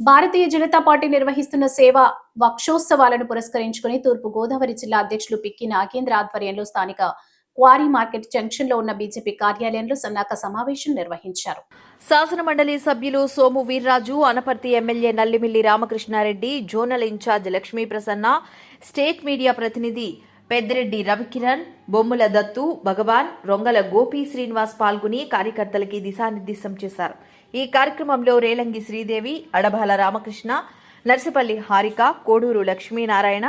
Bharatiya Janata party నిర్వహిస్తున్న సేవా వక్షోత్సవాలను పురస్కరించుకుని తూర్పు గోదావరి జిల్లా అధ్యక్షులు పిక్కి నాగేంద్ర ఆధ్వర్యంలో స్థానిక క్వారీ మార్కెట్ జంక్షన్లో ఉన్న బీజేపీ కార్యాలయంలో సన్నాహక సమావేశం నిర్వహించారు. శాసన మండలి సభ్యులు Somu Veerraju Anaparthi MLA Nallimilli Ramakrishna Reddy zonal in charge Lakshmi Prasanna state media ప్రతినిధి పెద్దిరెడ్డి రవికిరణ్ బొమ్ముల దత్తు భగవాన్ రొంగల గోపి శ్రీనివాస్ పాల్గొని కార్యకర్తలకి దిశానిర్దేశం చేశారు. ఈ కార్యక్రమంలో రేలంగి శ్రీదేవి అడబాల రామకృష్ణ నర్సిపల్లి హారిక కోడూరు లక్ష్మీనారాయణ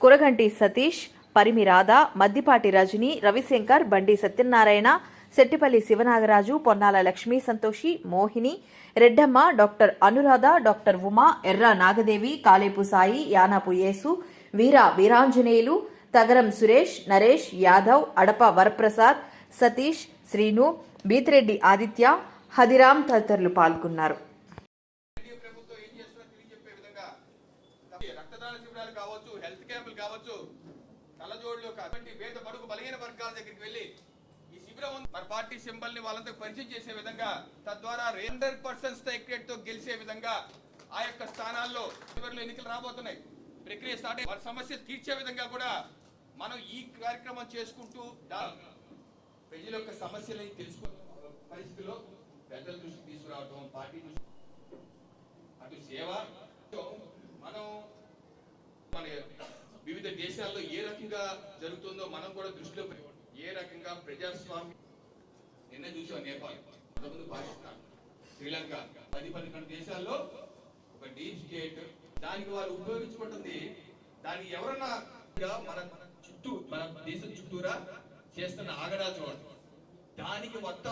కురగంటి సతీష్ పరిమి రాధ మద్దిపాటి రజని రవిశంకర్ బండి సత్యనారాయణ శెట్టిపల్లి శివనాగరాజు పొన్నాల లక్ష్మీ సంతోషి మోహిని రెడ్డమ్మ డాక్టర్ అనురాధ డాక్టర్ ఉమా ఎర్ర నాగదేవి కాలేపు సాయి యానాపు యేసు వీర వీరాంజనేయులు తగరం సురేష్ నరేష్ యాదవ్ అడప వరప్రసాద్ సతీష్ శ్రీను బీతిరెడ్డి ఆదిత్య హదిరామ్ తదితరులు పాల్గొన్నారు. రక్తదాన శిబిరాలు కావచ్చు హెల్త్ క్యాంపులు కావచ్చు కళ్ళజోడులు కాబట్టి పేద బడుగు బలహీన వర్గాల దగ్గరికి వెళ్ళి ఈ శిబిరం మన పార్టీ సింబల్ని వాళ్ళంతా పరిచయం చేసే విధంగా తద్వారా హండ్రెడ్ పర్సెంట్ స్ట్రైక్తో గెలిచే విధంగా ఆ యొక్క స్థానాల్లో చివరిలో ఎన్నికలు రాబోతున్నాయి. ప్రక్రియ స్టార్ట్ అయ్యి వారి సమస్య తీర్చే విధంగా కూడా మనం ఈ కార్యక్రమం చేసుకుంటూ ప్రజల యొక్క సమస్యలని తెలుసుకో పరిస్థితిలో పెద్దల దృష్టికి తీసుకురావడం పార్టీ దృష్టి అటు సేవ మనం మన వివిధ దేశాల్లో ఏ రకంగా జరుగుతుందో మనం కూడా దృష్టిలో ఏ రకంగా ప్రజాస్వామ్యం నిన్న చూసాం నేపాల్. అంతకుముందు పాకిస్తాన్ శ్రీలంక పది పన్నెండు దేశాల్లో ఒక డీప్ స్టేట్. దానికి వారు ఉపయోగించుకుంటుంది దానికి ఎవరన్నా మన చుట్టూ మన దేశం చుట్టూరా చేస్తున్న ఆగడాలు చూడండి. దానికి మొత్తం